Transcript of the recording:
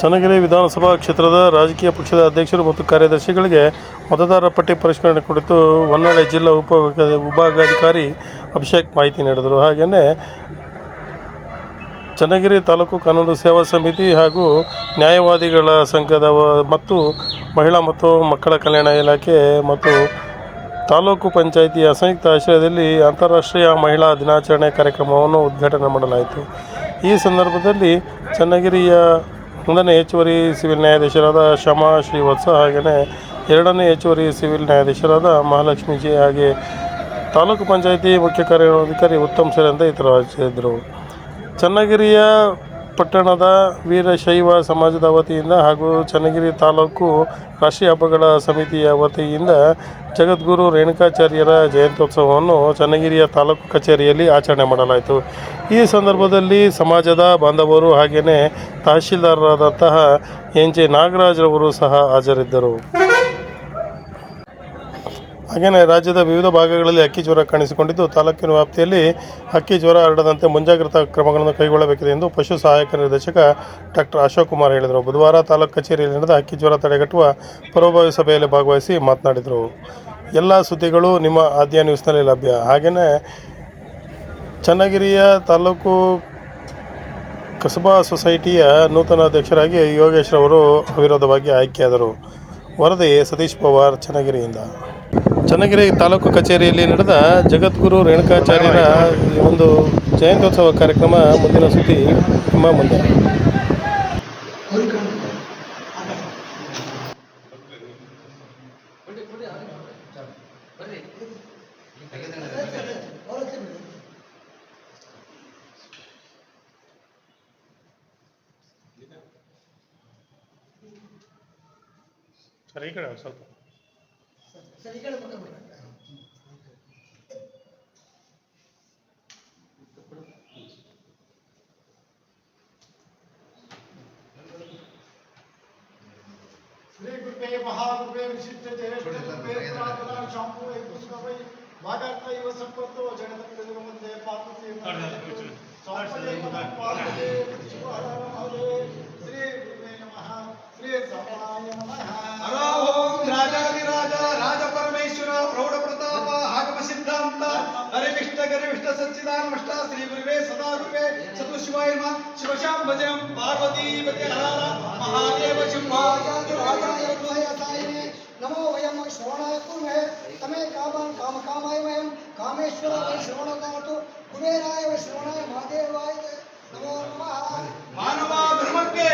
ಚನ್ನಗಿರಿ ವಿಧಾನಸಭಾ ಕ್ಷೇತ್ರದ ರಾಜಕೀಯ ಪಕ್ಷದ ಅಧ್ಯಕ್ಷರು ಮತ್ತು ಕಾರ್ಯದರ್ಶಿಗಳಿಗೆ ಮತದಾರರ ಪಟ್ಟಿ ಪರಿಷ್ಕರಣೆ ಕುರಿತು ಹೊನ್ನಾಳಿ ಜಿಲ್ಲಾ ಉಪ ವಿಭಾಗಾಧಿಕಾರಿ ಅಭಿಷೇಕ್ ಮಾಹಿತಿ ನೀಡಿದರು. ಹಾಗೆಯೇ ಚನ್ನಗಿರಿ ತಾಲೂಕು ಕಾನೂನು ಸೇವಾ ಸಮಿತಿ ಹಾಗೂ ನ್ಯಾಯವಾದಿಗಳ ಸಂಘದ ಮತ್ತು ಮಹಿಳಾ ಮತ್ತು ಮಕ್ಕಳ ಕಲ್ಯಾಣ ಇಲಾಖೆ ಮತ್ತು ತಾಲೂಕು ಪಂಚಾಯಿತಿಯ ಸಂಯುಕ್ತ ಆಶ್ರಯದಲ್ಲಿ ಅಂತಾರಾಷ್ಟ್ರೀಯ ಮಹಿಳಾ ದಿನಾಚರಣೆ ಕಾರ್ಯಕ್ರಮವನ್ನು ಉದ್ಘಾಟನೆ ಮಾಡಲಾಯಿತು. ಈ ಸಂದರ್ಭದಲ್ಲಿ ಚನ್ನಗಿರಿಯ ಒಂದನೇ ಹೆಚ್ಚುವರಿ ಸಿವಿಲ್ ನ್ಯಾಯಾಧೀಶರಾದ ಶಮಾ ಶ್ರೀವತ್ಸ ಹಾಗೆಯೇ ಎರಡನೇ ಹೆಚ್ಚುವರಿ ಸಿವಿಲ್ ನ್ಯಾಯಾಧೀಶರಾದ ಮಹಾಲಕ್ಷ್ಮೀಜಿ ಹಾಗೆ ತಾಲೂಕು ಪಂಚಾಯಿತಿ ಮುಖ್ಯ ಕಾರ್ಯನಿರ್ವಹಣಾಧಿಕಾರಿ ಉತ್ತಮ್ ಸರ್ ಅಂತ ಇತರರಾಗಿದ್ದರು ಚನ್ನಗಿರಿಯ ಪಟ್ಟಣದ ವೀರಶೈವ ಸಮಾಜದ ವತಿಯಿಂದ ಹಾಗೂ ಚನ್ನಗಿರಿ ತಾಲೂಕು ರಾಷ್ಟ್ರೀಯ ಹಬ್ಬಗಳ ಸಮಿತಿಯ ವತಿಯಿಂದ ಜಗದ್ಗುರು ರೇಣುಕಾಚಾರ್ಯರ ಜಯಂತ್ಯೋತ್ಸವವನ್ನು ಚನ್ನಗಿರಿಯ ತಾಲೂಕು ಕಚೇರಿಯಲ್ಲಿ ಆಚರಣೆ ಮಾಡಲಾಯಿತು. ಈ ಸಂದರ್ಭದಲ್ಲಿ ಸಮಾಜದ ಬಾಂಧವರು ಹಾಗೆಯೇ ತಹಶೀಲ್ದಾರರಾದಂತಹ ಎನ್ ಜೆ ನಾಗರಾಜ್ರವರು ಸಹ ಹಾಜರಿದ್ದರು. ಹಾಗೆಯೇ ರಾಜ್ಯದ ವಿವಿಧ ಭಾಗಗಳಲ್ಲಿ ಅಕ್ಕಿ ಜ್ವರ ಕಾಣಿಸಿಕೊಂಡಿದ್ದು, ತಾಲೂಕಿನ ವ್ಯಾಪ್ತಿಯಲ್ಲಿ ಅಕ್ಕಿ ಜ್ವರ ಹರಡದಂತೆ ಮುಂಜಾಗ್ರತಾ ಕ್ರಮಗಳನ್ನು ಕೈಗೊಳ್ಳಬೇಕಿದೆ ಎಂದು ಪಶು ಸಹಾಯಕ ನಿರ್ದೇಶಕ ಡಾಕ್ಟರ್ ಅಶೋಕ್ ಕುಮಾರ್ ಹೇಳಿದರು. ಬುಧವಾರ ತಾಲೂಕು ಕಚೇರಿಯಲ್ಲಿ ನಡೆದ ಅಕ್ಕಿ ಜ್ವರ ತಡೆಗಟ್ಟುವ ಪೂರ್ವಭಾವಿ ಸಭೆಯಲ್ಲಿ ಭಾಗವಹಿಸಿ ಮಾತನಾಡಿದರು. ಎಲ್ಲ ಸುದ್ದಿಗಳು ನಿಮ್ಮ ಆದ್ಯ ನ್ಯೂಸ್ನಲ್ಲಿ ಲಭ್ಯ. ಹಾಗೆಯೇ ಚನ್ನಗಿರಿಯ ತಾಲೂಕು ಕಸಬಾ ಸೊಸೈಟಿಯ ನೂತನ ಅಧ್ಯಕ್ಷರಾಗಿ ಯೋಗೇಶ್ ರವರು ಅವಿರೋಧವಾಗಿ ಆಯ್ಕೆಯಾದರು. ವರದಿ ಸತೀಶ್ ಪವಾರ್, ಚನ್ನಗಿರಿಯಿಂದ. ಚನ್ನಗಿರಿ ತಾಲೂಕು ಕಚೇರಿಯಲ್ಲಿ ನಡೆದ ಜಗದ್ಗುರು ರೇಣುಕಾಚಾರ್ಯರ ಒಂದು ಜಯಂತ್ಯೋತ್ಸವ ಕಾರ್ಯಕ್ರಮ ಮುಂದಿನ ಸುದ್ದಿ ನಿಮ್ಮ ಮುಂದೆ. ಸರ್ ಈ ಕಡೆ ಸ್ವಲ್ಪ. சரி இக்கட பக்கம் போடுறாங்க श्री गुरुपे महागुरुपे विशिष्टते जगदपे प्रार्थना शाम्भु वैकुष्णवै वागर्तैव सम्पत्तो जगदपे जगमन्दे पार्वती पार्वती सच्चिदानमष्टा श्रीगुरुवे, सदागुरुवे सतुशिवाय नमः। शिवशां पार्वती पार्वतीपते हर महादेव शिवाजातिराजायत्मयसायिने नमो वयम श्रवणाय कुरुवे तमे कामं काम कामाय वयम वयं कामेश्वराय श्रवणकामतु कुबेराय श्रवणाय महादेवाय नमो नमः। मानवा ब्रह्मज्ञे।